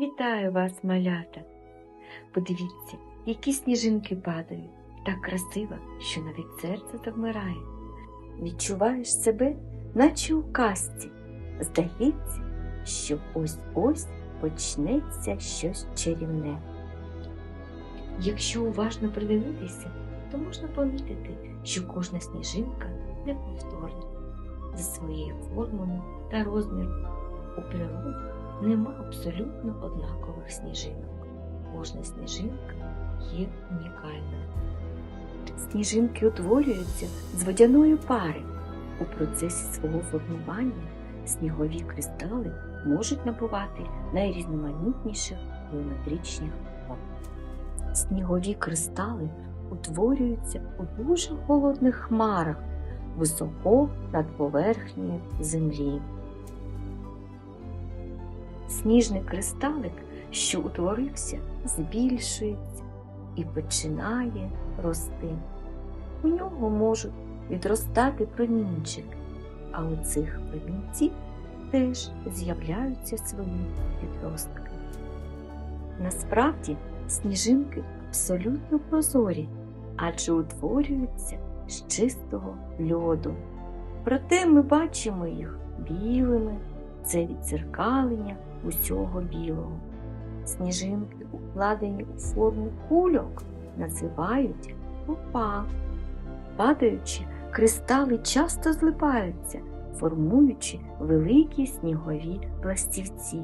Вітаю вас, малята! Подивіться, які сніжинки падають, так красиво, що навіть серце завмирає. Відчуваєш себе, наче у казці. Здається, що ось-ось почнеться щось чарівне. Якщо уважно придивитися, то можна помітити, що кожна сніжинка неповторна за своєю формою та розміром. У природі нема абсолютно однакових сніжинок. Кожна сніжинка є унікальною. Сніжинки утворюються з водяної пари. У процесі свого формування снігові кристали можуть набувати найрізноманітніших геометричних форм. Снігові кристали утворюються у дуже холодних хмарах високо над поверхнею землі. Сніжний кристалик, що утворився, збільшується і починає рости. У нього можуть відростати промінчики, а у цих промінців теж з'являються свої відростки. Насправді сніжинки абсолютно прозорі, адже утворюються з чистого льоду. Проте ми бачимо їх білими, це відзеркалення усього білого. Сніжинки, укладені у форму кульок, називають попа. Падаючи, кристали часто злипаються, формуючи великі снігові пластівці.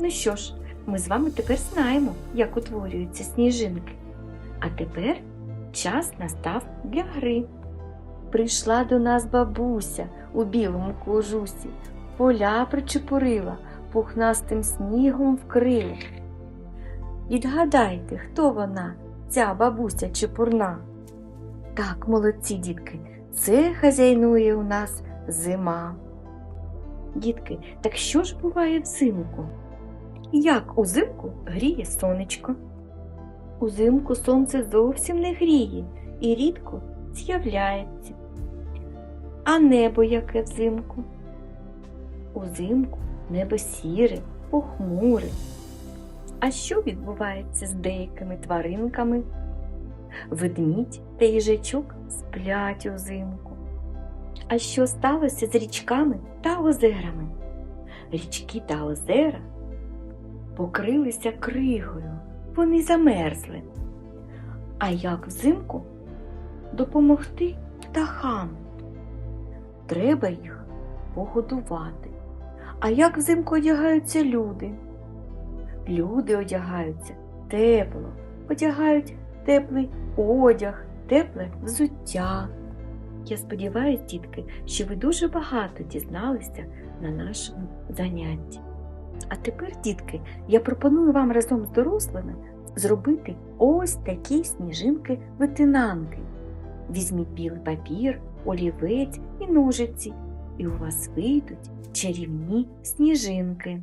Ну що ж, ми з вами тепер знаємо, як утворюються сніжинки. А тепер час настав для гри. Прийшла до нас бабуся у білому кожусі, поля причепурила, пухнастим снігом вкрила. Відгадайте, хто вона, ця бабуся чепурна? Так, молодці, дітки, це хазяйнує у нас зима. Дітки, так що ж буває взимку? Як узимку гріє сонечко? Узимку сонце зовсім не гріє і рідко з'являється. А небо яке взимку? Узимку небо сіре, похмуре. А що відбувається з деякими тваринками? Ведмідь та їжачок сплять узимку. А що сталося з річками та озерами? Річки та озера покрилися кригою, вони замерзли. А як взимку допомогти птахам? Треба їх погодувати. А як взимку одягаються люди? Люди одягаються тепло, одягають теплий одяг, тепле взуття. Я сподіваюся, дітки, що ви дуже багато дізналися на нашому занятті. А тепер, дітки, я пропоную вам разом з дорослими зробити ось такі сніжинки-витинанки. Візьміть білий папір, олівець і ножиці, і у вас вийдуть чарівні сніжинки.